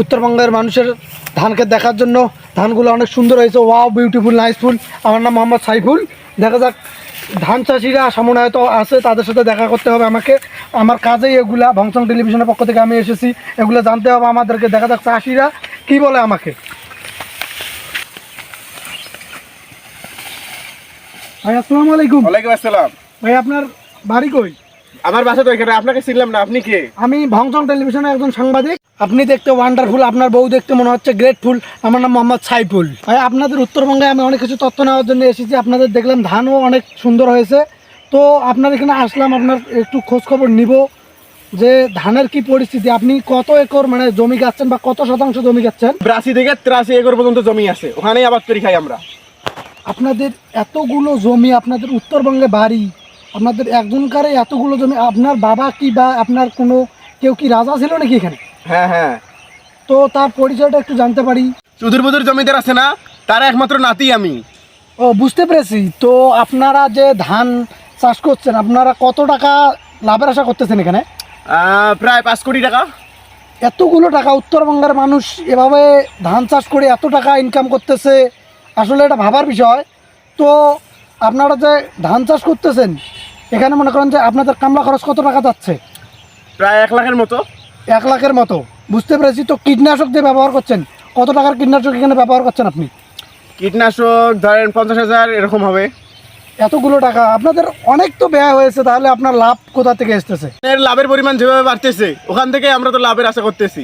উত্তরবঙ্গের মানুষের ধানকে দেখার জন্য। ধানগুলো অনেক সুন্দর হয়েছে। ওয়াও বিউটিফুল নাইসফুল আমার নাম মোহাম্মদ সাইফুল। দেখা যাক ধান চাষিরা সামনে হয়তো আছে তাদের সাথে দেখা করতে হবে আমাকে। আমার কাজেই এগুলা ভংসং টেলিভিশনের পক্ষ থেকে আমি এসেছি। এগুলো জানতে হবে আমাদেরকে। দেখা যাক চাষিরা কি বলে আমাকে। ভাই আসসালামু আলাইকুম। ওয়ালাইকুম আসসালাম। ভাই আপনার বাড়ি কই? আমার বাসা তো এখানে। আপনাকে চিনলাম না। আপনি কে? আমি ভংসং টেলিভিশনের একজন সাংবাদিক। আপনি দেখতে ওয়ান্ডারফুল আপনার বউ দেখতে মনে হচ্ছে গ্রেটফুল আমার নাম মোহাম্মদ সাইফুল। ভাই আপনাদের উত্তরবঙ্গে আমি অনেক কিছু তথ্য নেওয়ার জন্য এসেছি। আপনাদের দেখলাম ধানও অনেক সুন্দর হয়েছে। তো আপনার এখানে আসলাম আপনার একটু খোঁজখবর নিব যে ধানের কি পরিস্থিতি। আপনি কত একর মানে জমি গাচ্ছেন বা কত শতাংশ জমি গাচ্ছেন? বিরাশি থেকে তিরাশি একর পর্যন্ত জমি আছে। ওখানেই আবাদ করি খাই আমরা। আপনাদের এতগুলো জমি আপনাদের উত্তরবঙ্গে বাড়ি আপনাদের একজনকারে এতগুলো জমি আপনার বাবা কি বা আপনার কোনো কেউ কি রাজা ছিল নাকি এখানে? হ্যাঁ হ্যাঁ। তো তার পরিচয়টা একটু জানতে পারি। বুদুর জমিদার আছে না? তার একমাত্র নাতি আমি। ও বুঝতে পেরেছি। তো আপনারা যে ধান চাষ করছেন আপনারা কত টাকা লাভের আশা করতেছেন এখানে? আহ, প্রায় পাঁচ কোটি টাকা। এতগুলো টাকা উত্তরবঙ্গের মানুষ এভাবে ধান চাষ করে এত টাকা ইনকাম করতেছে আসলে এটা ভাবার বিষয়। তো আপনারা যে ধান চাষ করতেছেন এখানে মনে করেন যে আপনাদের কামলা খরচ কত টাকা যাচ্ছে? প্রায় এক লাখের মতো। এক লাখের মতো। বুঝতে পেরেছি তো কীটনাশক দিয়ে ব্যবহার করছেন। কত টাকার কীটনাশক এখানে ব্যবহার করছেন আপনি? কীটনাশক ধরেন পঞ্চাশ হাজার এরকম হবে। এতগুলো টাকা। আপনাদের অনেক তো ব্যয় হয়েছে তাহলে আপনার লাভ কোথা থেকে এসতেছে এর লাভের পরিমাণ যেভাবে বাড়তেছে ওখান থেকে আমরা তো লাভের আশা করতেছি।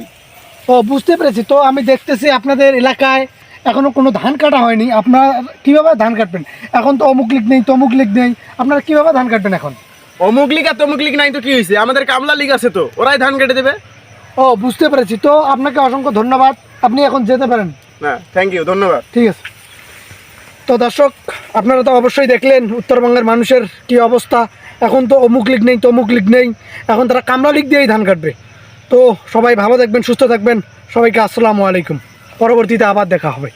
ও বুঝতে পেরেছি। তো আমি দেখতেছি আপনাদের এলাকায় এখনও কোনো ধান কাটা হয়নি। আপনার কীভাবে ধান কাটবেন? এখন তো অমুক লিগ নেই তমুক লিগ নেই। আপনারা কীভাবে ধান কাটবেন এখন? অমুক লিগ আর তমুক লিগ নাই তো কি হয়েছে আমাদের কামলা লিগ আছে তো ওরাই ধান কেটে দেবে। ও বুঝতে পেরেছি। তো আপনাকে অসংখ্য ধন্যবাদ। আপনি এখন যেতে পারেন। না থ্যাংক ইউ ধন্যবাদ। ঠিক আছে। তো দর্শক আপনারা তো অবশ্যই দেখলেন উত্তরবঙ্গের মানুষের কি অবস্থা। এখন তো অমুক লিগ নেই তমুক লিগ নেই। এখন তারা কামলা লিগ দিয়েই ধান কাটবে। তো সবাই ভালো থাকবেন সুস্থ থাকবেন। সবাইকে আসসালামু আলাইকুম। পরবর্তীতে আবার দেখা হবে।